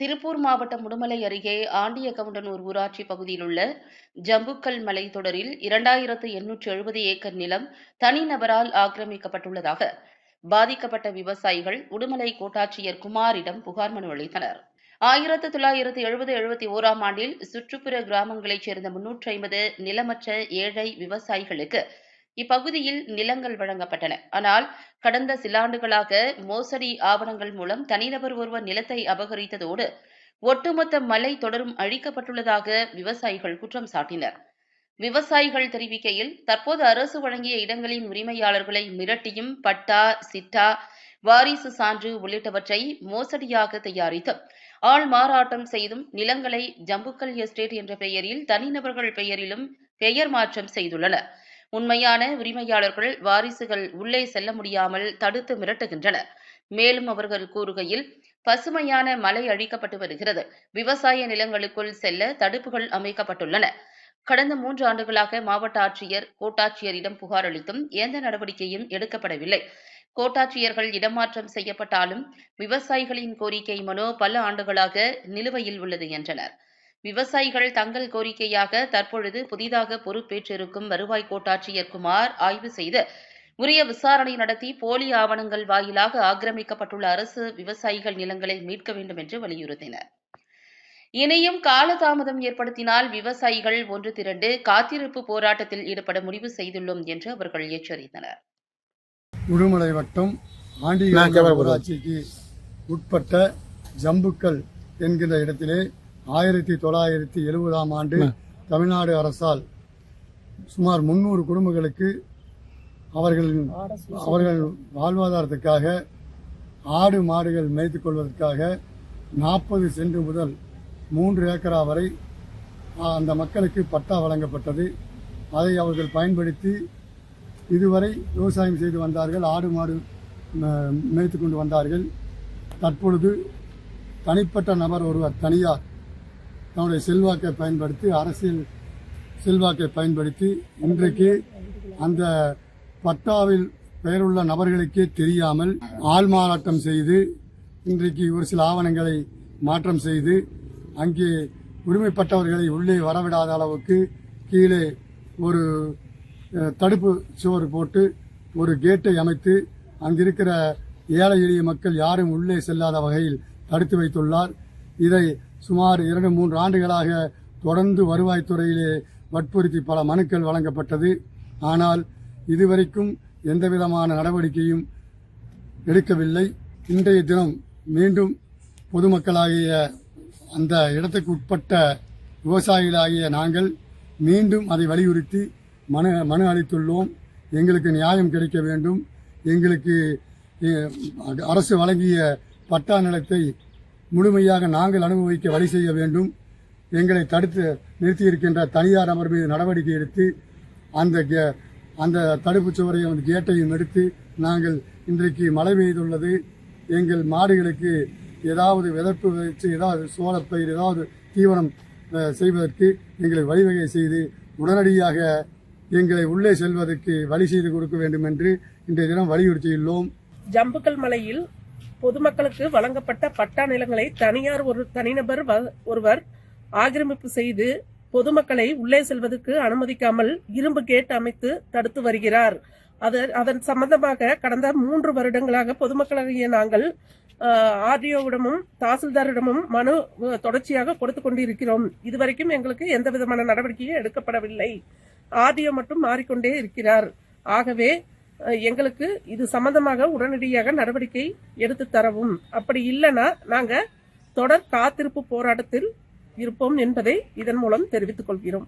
திருப்பூர் மாவட்டம் உடுமலை அருகே ஆண்டியகவுண்டனூர் ஊராட்சி பகுதியில் உள்ள ஜம்புக்கல் மலைத்தொடரில் இரண்டாயிரத்து எண்ணூற்று எழுபது ஏக்கர் நிலம் தனிநபரால் ஆக்கிரமிக்கப்பட்டுள்ளதாக பாதிக்கப்பட்ட விவசாயிகள் உடுமலை கோட்டாட்சியர் குமாரிடம் புகார் மனு அளித்தனர். ஆயிரத்து தொள்ளாயிரத்து எழுபது எழுபத்தி ஓராம் ஆண்டில் சுற்றுப்புற கிராமங்களைச் சேர்ந்த முன்னூற்றி ஐம்பது நிலமற்ற ஏழை விவசாயிகளுக்கு இப்பகுதியில் நிலங்கள் வழங்கப்பட்டன. ஆனால் கடந்த சில ஆண்டுகளாக மோசடி ஆவணங்கள் மூலம் தனிநபர் ஒருவர் நிலத்தை அபகரித்ததோடு ஒட்டுமொத்த மலை தொடரும் அழிக்கப்பட்டுள்ளதாக விவசாயிகள் குற்றம் சாட்டினர். விவசாயிகள் தெரிவிக்கையில் தற்போது அரசு வழங்கிய இடங்களின் உரிமையாளர்களை மிரட்டியும் பட்டா சிட்டா வாரிசு சான்று உள்ளிட்டவற்றை மோசடியாக தயாரித்து ஆள் மாறாட்டம் செய்தும் நிலங்களை ஜம்புக்கல் எஸ்டேட் என்ற பெயரில் தனிநபர்கள் பெயரிலும் பெயர் மாற்றம் செய்துள்ளனர். உண்மையான உரிமையாளர்கள் வாரிசுகள் உள்ளே செல்ல முடியாமல் தடுத்து மிரட்டுகின்றனர். மேலும் அவர்கள் கூறுகையில் பசுமையான மலை அழிக்கப்பட்டு வருகிறது. விவசாய நிலங்களுக்குள் செல்ல தடுப்புகள் அமைக்கப்பட்டுள்ளன. கடந்த மூன்று ஆண்டுகளாக மாவட்ட ஆட்சியர் கோட்டாட்சியரிடம் புகார் அளித்தும் எந்த நடவடிக்கையும் எடுக்கப்படவில்லை. கோட்டாட்சியர்கள் இடமாற்றம் செய்யப்பட்டாலும் விவசாயிகளின் கோரிக்கை மனு பல ஆண்டுகளாக நிலுவையில் உள்ளது என்றனர். விவசாயிகள் தங்கள் கோரிக்கையாக தற்பொழுது புதிதாக பொறுப்பேற்றிருக்கும் வருவாய் கோட்டாட்சியர் குமார் ஆய்வு செய்து உரிய விசாரணை நடத்தி போலி ஆவணங்கள் வாயிலாக ஆக்கிரமிக்கப்பட்டுள்ள அரசு விவசாயிகள் நிலங்களை மீட்க வேண்டும் என்று வலியுறுத்தினர். இனியும் காலதாமதம் ஏற்படுத்தினால் விவசாயிகள் ஒன்று திரண்டு காத்திருப்பு போராட்டத்தில் ஈடுபட முடிவு செய்துள்ளோம் என்று அவர்கள் எச்சரித்தனர். உடுமலை வட்டம் ஆண்டிகா ஊராட்சிக்கு உட்பட்ட ஜம்புக்கல் என்கிற இடத்திலே ஆயிரத்தி தொள்ளாயிரத்தி எழுபதாம் ஆண்டு தமிழ்நாடு அரசால் சுமார் முன்னூறு குடும்பங்களுக்கு அவர்கள் அவர்கள் வாழ்வாதாரத்துக்காக ஆடு மாடுகள் மேய்த்துக் கொள்வதற்காக நாற்பது சென்ட் முதல் மூன்று ஏக்கரா வரை அந்த மக்களுக்கு பட்டா வழங்கப்பட்டது. அதை அவர்கள் பயன்படுத்தி இதுவரை விவசாயம் செய்து வந்தார்கள் ஆடு மாடு மேய்த்து கொண்டு வந்தார்கள். தற்பொழுது தனிப்பட்ட நபர் ஒருவர் தனியார் தன்னுடைய செல்வாக்கை பயன்படுத்தி அரசியல் செல்வாக்கை பயன்படுத்தி இன்றைக்கு அந்த பட்டாவில் பெயருள்ள நபர்களுக்கே தெரியாமல் ஆள்மாறாட்டம் செய்து இன்றைக்கு ஒரு சில ஆவணங்களை மாற்றம் செய்து அங்கே உரிமைப்பட்டவர்களை உள்ளே வரவிடாத அளவுக்கு கீழே ஒரு தடுப்பு சுவர் போட்டு ஒரு கேட்டை அமைத்து அங்கிருக்கிற ஏழை எளிய மக்கள் யாரும் உள்ளே செல்லாத வகையில் தடுத்து வைத்துள்ளார். இதை சுமார் இரண்டு மூன்று ஆண்டுகளாக தொடர்ந்து வருவாய்த்துறையிலே வற்புறுத்தி பல மனுக்கள் வழங்கப்பட்டது. ஆனால் இதுவரைக்கும் எந்தவிதமான நடவடிக்கையும் எடுக்கவில்லை. இன்றைய தினம் மீண்டும் பொதுமக்களாகிய அந்த இடத்துக்கு உட்பட்ட விவசாயிகளாகிய நாங்கள் மீண்டும் அதை வலியுறுத்தி மனு மனு அளித்துள்ளோம். எங்களுக்கு நியாயம் கிடைக்க வேண்டும். எங்களுக்கு அரசு வழங்கிய பட்டா நிலத்தை முழுமையாக நாங்கள் அனுபவிக்க வழி செய்ய வேண்டும். எங்களை தடுத்து நிறுத்தியிருக்கின்ற தனியார் நபர் மீது நடவடிக்கை எடுத்து அந்த கே- அந்த தடுப்புச் சுவரையும் அந்த கேட்டையும் எடுத்து நாங்கள் இன்றைக்கு மழை பெய்துள்ளது எங்கள் மாடுகளுக்கு ஏதாவது விதப்பு வச்சு ஏதாவது சோளப்பயிர் ஏதாவது தீவனம் செய்வதற்கு எங்களை வழிவகை செய்து உடனடியாக எங்களை உள்ளே செல்வதற்கு வழி செய்து கொடுக்க வேண்டும் என்று இன்றைய தினம் வலியுறுத்தியுள்ளோம். ஜம்புக்கல் மலையில் பொதுமக்களுக்கு வழங்கப்பட்ட பட்டா நிலங்களை தனியார் ஒரு தனிநபர் வ- ஒருவர் ஆக்கிரமிப்பு செய்து பொதுமக்களை உள்ளே செல்வதற்கு அனுமதிக்காமல் இரும்பு கேட் அமைத்து தடுத்து வருகிறார். அது அதன் சம்பந்தமாக கடந்த மூன்று வருடங்களாக பொதுமக்களாகிய நாங்கள் ஆர்டிஓவிடமும் தாசில்தாரிடமும் மனு தொடர்ச்சியாக கொடுத்து கொண்டிருக்கிறோம். இதுவரைக்கும் எங்களுக்கு எந்த விதமான நடவடிக்கையும் எடுக்கப்படவில்லை. ஆர்டிஓ மட்டும் மாறிக்கொண்டே இருக்கிறார். ஆகவே எங்களுக்கு இது சம்பந்தமாக உடனடியாக நடவடிக்கை எடுத்து தரவும். அப்படி இல்லைன்னா நாங்க தொடர் காத்திருப்பு போராட்டத்தில் இருப்போம் என்பதை இதன் மூலம் தெரிவித்துக் கொள்கிறோம்.